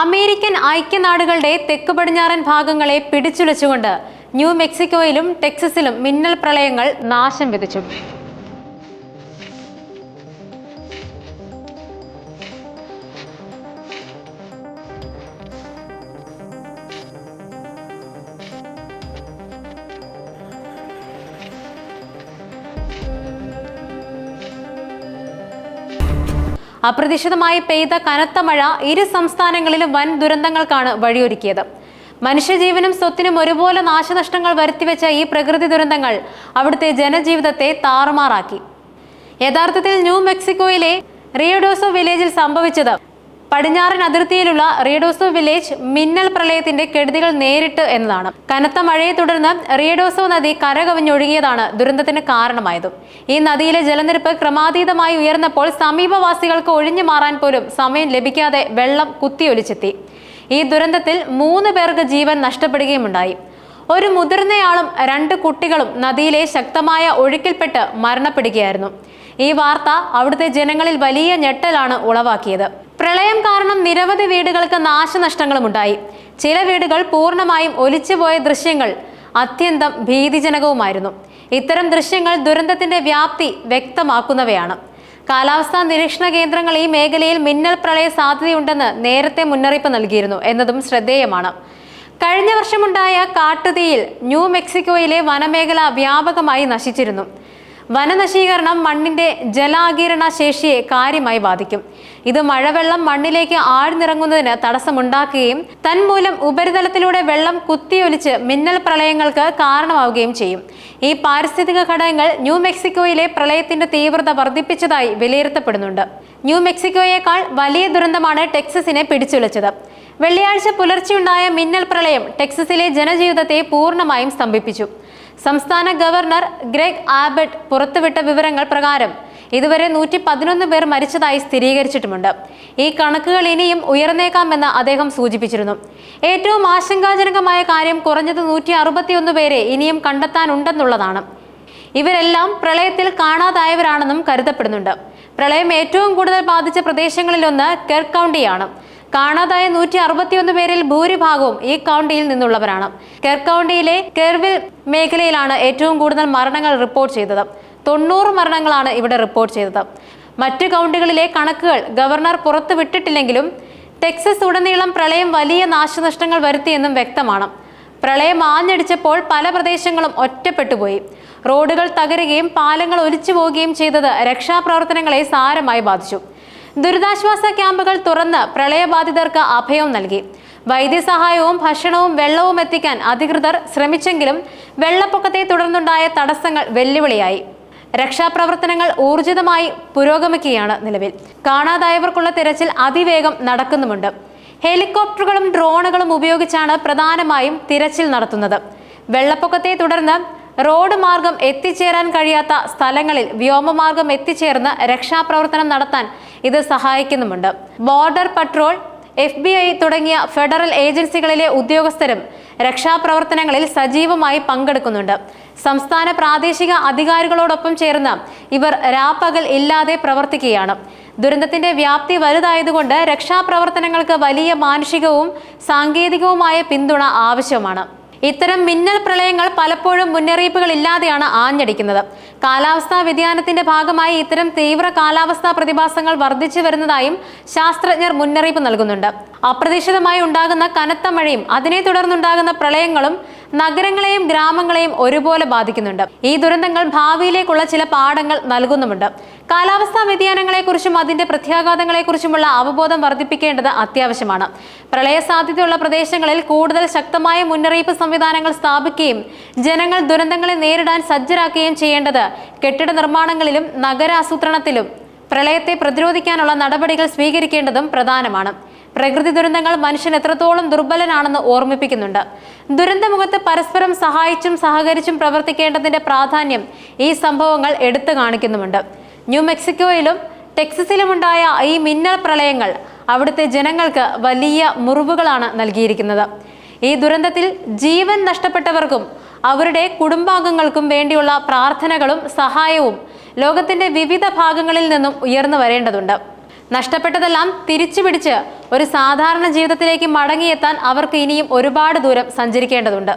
American ഐക്യനാടുകളുടെ തെക്ക് പടിഞ്ഞാറൻ ഭാഗങ്ങളെ പിടിച്ചുലച്ചുകൊണ്ട് ന്യൂ മെക്സിക്കോയിലും ടെക്സസിലും മിന്നൽ പ്രളയങ്ങൾ നാശം വിതച്ചു. അപ്രതീക്ഷിതമായി പെയ്ത കനത്ത മഴ ഇരു സംസ്ഥാനങ്ങളിലും വൻ ദുരന്തങ്ങൾക്കാണ് വഴിയൊരുക്കിയത്. മനുഷ്യജീവനും സ്വത്തിനും ഒരുപോലെ നാശനഷ്ടങ്ങൾ വരുത്തിവെച്ച ഈ പ്രകൃതി ദുരന്തങ്ങൾ അവിടുത്തെ ജനജീവിതത്തെ താറുമാറാക്കി. യഥാർത്ഥത്തിൽ ന്യൂ മെക്സിക്കോയിലെ റിയോഡോസോ വില്ലേജിൽ സംഭവിച്ചത് പടിഞ്ഞാറൻ അതിർത്തിയിലുള്ള റിയഡോസോ വില്ലേജ് മിന്നൽ പ്രളയത്തിന്റെ കെടുതികൾ നേരിട്ട് എന്നതാണ്. കനത്ത മഴയെ തുടർന്ന് റിയഡോസോ നദി കരകവിഞ്ഞൊഴുകിയതാണ് ദുരന്തത്തിന് കാരണമായത്. ഈ നദിയിലെ ജലനിരപ്പ് ക്രമാതീതമായി ഉയർന്നപ്പോൾ സമീപവാസികൾക്ക് ഒഴിഞ്ഞു മാറാൻ പോലും സമയം ലഭിക്കാതെ വെള്ളം കുത്തിയൊലിച്ചെത്തി. ഈ ദുരന്തത്തിൽ മൂന്ന് പേർക്ക് ജീവൻ നഷ്ടപ്പെടുകയുമുണ്ടായി. ഒരു മുതിർന്നയാളും രണ്ട് കുട്ടികളും നദിയിലെ ശക്തമായ ഒഴുക്കിൽപ്പെട്ട് മരണപ്പെടുകയായിരുന്നു. ഈ വാർത്ത അവിടുത്തെ ജനങ്ങളിൽ വലിയ ഞെട്ടലാണ് ഉളവാക്കിയത്. പ്രളയം കാരണം നിരവധി വീടുകൾക്ക് നാശനഷ്ടങ്ങളും ഉണ്ടായി ചില വീടുകൾ പൂർണമായും ഒലിച്ചുപോയ ദൃശ്യങ്ങൾ അത്യന്തം ഭീതിജനകവുമായിരുന്നു. ഇത്തരം ദൃശ്യങ്ങൾ ദുരന്തത്തിന്റെ വ്യാപ്തി വ്യക്തമാക്കുന്നവയാണ്. കാലാവസ്ഥാ നിരീക്ഷണ കേന്ദ്രങ്ങൾ ഈ മേഖലയിൽ മിന്നൽ പ്രളയ സാധ്യതയുണ്ടെന്ന് നേരത്തെ മുന്നറിയിപ്പ് നൽകിയിരുന്നു എന്നതും ശ്രദ്ധേയമാണ്. കഴിഞ്ഞ വർഷമുണ്ടായ കാട്ടുതീയിൽ ന്യൂ മെക്സിക്കോയിലെ വനമേഖല വ്യാപകമായി നശിച്ചിരുന്നു. വനനശീകരണം മണ്ണിന്റെ ജലാകിരണ ശേഷിയെ കാര്യമായി ബാധിക്കും. ഇത് മഴവെള്ളം മണ്ണിലേക്ക് ആഴ്ന്നിറങ്ങുന്നതിന് തടസ്സമുണ്ടാക്കുകയും തന്മൂലം ഉപരിതലത്തിലൂടെ വെള്ളം കുത്തിയൊലിച്ച് മിന്നൽ പ്രളയങ്ങൾക്ക് കാരണമാവുകയും ചെയ്യും. ഈ പാരിസ്ഥിതിക ഘടകങ്ങൾ ന്യൂ മെക്സിക്കോയിലെ പ്രളയത്തിന്റെ തീവ്രത വർദ്ധിപ്പിച്ചതായി വിലയിരുത്തപ്പെടുന്നുണ്ട്. ന്യൂ മെക്സിക്കോയേക്കാൾ വലിയ ദുരന്തമാണ് ടെക്സസിനെ പിടിച്ചുലച്ചത് വെള്ളിയാഴ്ച പുലർച്ചെയുണ്ടായ മിന്നൽ പ്രളയം ടെക്സസിലെ ജനജീവിതത്തെ പൂർണമായും സ്തംഭിപ്പിച്ചു. സംസ്ഥാന ഗവർണർ ഗ്രെഗ് ആബട്ട് പുറത്തുവിട്ട വിവരങ്ങൾ പ്രകാരം ഇതുവരെ നൂറ്റി പതിനൊന്ന് പേർ മരിച്ചതായി സ്ഥിരീകരിച്ചിട്ടുമുണ്ട്. ഈ കണക്കുകൾ ഇനിയും ഉയർന്നേക്കാമെന്ന് അദ്ദേഹം സൂചിപ്പിച്ചിരുന്നു. ഏറ്റവും ആശങ്കാജനകമായ കാര്യം കുറഞ്ഞത് നൂറ്റി അറുപത്തിയൊന്ന് പേരെ ഇനിയും കണ്ടെത്താനുണ്ടെന്നുള്ളതാണ്. ഇവരെല്ലാം പ്രളയത്തിൽ കാണാതായവരാണെന്നും കരുതപ്പെടുന്നുണ്ട്. പ്രളയം ഏറ്റവും കൂടുതൽ ബാധിച്ച പ്രദേശങ്ങളിലൊന്ന് കെർ കൗണ്ടിയാണ്. കാണാതായ നൂറ്റി അറുപത്തിയൊന്ന് പേരിൽ ഭൂരിഭാഗവും ഈ കൗണ്ടിയിൽ നിന്നുള്ളവരാണ്. കെർ കൗണ്ടിയിലെ കെർവിൽ മേഖലയിലാണ് ഏറ്റവും കൂടുതൽ മരണങ്ങൾ റിപ്പോർട്ട് ചെയ്തത്. തൊണ്ണൂറ് മരണങ്ങളാണ് ഇവിടെ റിപ്പോർട്ട് ചെയ്തത്. മറ്റ് കൗണ്ടികളിലെ കണക്കുകൾ ഗവർണർ പുറത്തുവിട്ടിട്ടില്ലെങ്കിലും ടെക്സസ് ഉടനീളം പ്രളയം വലിയ നാശനഷ്ടങ്ങൾ വരുത്തിയെന്നും വ്യക്തമാണ്. പ്രളയം ആഞ്ഞടിച്ചപ്പോൾ പല പ്രദേശങ്ങളും ഒറ്റപ്പെട്ടുപോയി. റോഡുകൾ തകരുകയും പാലങ്ങൾ ഒലിച്ചു പോവുകയും ചെയ്തത് രക്ഷാപ്രവർത്തനങ്ങളെ സാരമായി ബാധിച്ചു. ദുരിതാശ്വാസ ക്യാമ്പുകൾ തുറന്ന് പ്രളയബാധിതർക്ക് അഭയം നൽകി. വൈദ്യസഹായവും ഭക്ഷണവും വെള്ളവും എത്തിക്കാൻ അധികൃതർ ശ്രമിച്ചെങ്കിലും വെള്ളപ്പൊക്കത്തെ തുടർന്നുണ്ടായ തടസ്സങ്ങൾ വെല്ലുവിളിയായി. രക്ഷാപ്രവർത്തനങ്ങൾ ഊർജിതമായി പുരോഗമിക്കുകയാണ് നിലവിൽ. കാണാതായവർക്കുള്ള തിരച്ചിൽ അതിവേഗം നടക്കുന്നുമുണ്ട്. ഹെലികോപ്റ്ററുകളും ഡ്രോണുകളും ഉപയോഗിച്ചാണ് പ്രധാനമായും തിരച്ചിൽ നടത്തുന്നത്. വെള്ളപ്പൊക്കത്തെ തുടർന്ന് റോഡ് മാർഗം എത്തിച്ചേരാൻ കഴിയാത്ത സ്ഥലങ്ങളിൽ വ്യോമമാർഗം എത്തിച്ചേർന്ന് രക്ഷാപ്രവർത്തനം നടത്താൻ ഇത് സഹായിക്കുന്നുമുണ്ട്. Border patrol F B I തുടങ്ങിയ ഫെഡറൽ ഏജൻസികളിലെ ഉദ്യോഗസ്ഥരും രക്ഷാപ്രവർത്തനങ്ങളിൽ സജീവമായി പങ്കെടുക്കുന്നുണ്ട്. സംസ്ഥാന പ്രാദേശിക അധികാരികളോടൊപ്പം ചേർന്ന് ഇവർ രാപ്പകൽ ഇല്ലാതെ പ്രവർത്തിക്കുകയാണ്. ദുരന്തത്തിന്റെ വ്യാപ്തി വലുതായതുകൊണ്ട് രക്ഷാപ്രവർത്തനങ്ങൾക്ക് വലിയ മാനുഷികവും സാങ്കേതികവുമായ പിന്തുണ ആവശ്യമാണ്. ഇത്തരം മിന്നൽ പ്രളയങ്ങൾ പലപ്പോഴും മുന്നറിയിപ്പുകൾ ഇല്ലാതെയാണ് ആഞ്ഞടിക്കുന്നത്. കാലാവസ്ഥാ വ്യതിയാനത്തിന്റെ ഭാഗമായി ഇത്തരം തീവ്ര കാലാവസ്ഥാ പ്രതിഭാസങ്ങൾ വർദ്ധിച്ചു വരുന്നതായും ശാസ്ത്രജ്ഞർ മുന്നറിയിപ്പ് നൽകുന്നുണ്ട്. അപ്രതീക്ഷിതമായി ഉണ്ടാകുന്ന കനത്ത മഴയും അതിനെ തുടർന്നുണ്ടാകുന്ന പ്രളയങ്ങളും നഗരങ്ങളെയും ഗ്രാമങ്ങളെയും ഒരുപോലെ ബാധിക്കുന്നുണ്ട്. ഈ ദുരന്തങ്ങൾ ഭാവിയിലേക്കുള്ള ചില പാഠങ്ങൾ നൽകുന്നുമുണ്ട്. കാലാവസ്ഥാ വ്യതിയാനങ്ങളെക്കുറിച്ചും അതിന്റെ പ്രത്യാഘാതങ്ങളെക്കുറിച്ചുമുള്ള അവബോധം വർദ്ധിപ്പിക്കേണ്ടത് അത്യാവശ്യമാണ്. പ്രളയ സാധ്യതയുള്ള പ്രദേശങ്ങളിൽ കൂടുതൽ ശക്തമായ മുന്നറിയിപ്പ് സംവിധാനങ്ങൾ സ്ഥാപിക്കുകയും ജനങ്ങൾ ദുരന്തങ്ങളെ നേരിടാൻ സജ്ജരാക്കുകയും ചെയ്യേണ്ടത് കെട്ടിട നിർമ്മാണങ്ങളിലും നഗരാസൂത്രണത്തിലും പ്രളയത്തെ പ്രതിരോധിക്കാനുള്ള നടപടികൾ സ്വീകരിക്കേണ്ടതും പ്രധാനമാണ്. പ്രകൃതി ദുരന്തങ്ങൾ മനുഷ്യൻ എത്രത്തോളം ദുർബലനാണെന്ന് ഓർമ്മിപ്പിക്കുന്നുണ്ട്. ദുരന്തമുഖത്ത് പരസ്പരം സഹായിച്ചും സഹകരിച്ചും പ്രവർത്തിക്കേണ്ടതിന്റെ പ്രാധാന്യം ഈ സംഭവങ്ങൾ എടുത്തു കാണിക്കുന്നുമുണ്ട്. ന്യൂ മെക്സിക്കോയിലും ടെക്സസിലുമുണ്ടായ ഈ മിന്നൽ പ്രളയങ്ങൾ അവിടുത്തെ ജനങ്ങൾക്ക് വലിയ മുറിവുകളാണ് നൽകിയിരിക്കുന്നത്. ഈ ദുരന്തത്തിൽ ജീവൻ നഷ്ടപ്പെട്ടവർക്കും അവരുടെ കുടുംബാംഗങ്ങൾക്കും വേണ്ടിയുള്ള പ്രാർത്ഥനകളും സഹായവും ലോകത്തിന്റെ വിവിധ ഭാഗങ്ങളിൽ നിന്നും ഉയർന്നു വരേണ്ടതുണ്ട്. നഷ്ടപ്പെട്ടതെല്ലാം തിരിച്ചു പിടിച്ച് ഒരു സാധാരണ ജീവിതത്തിലേക്ക് മടങ്ങിയെത്താൻ അവർക്ക് ഇനിയും ഒരുപാട് ദൂരം സഞ്ചരിക്കേണ്ടതുണ്ട്.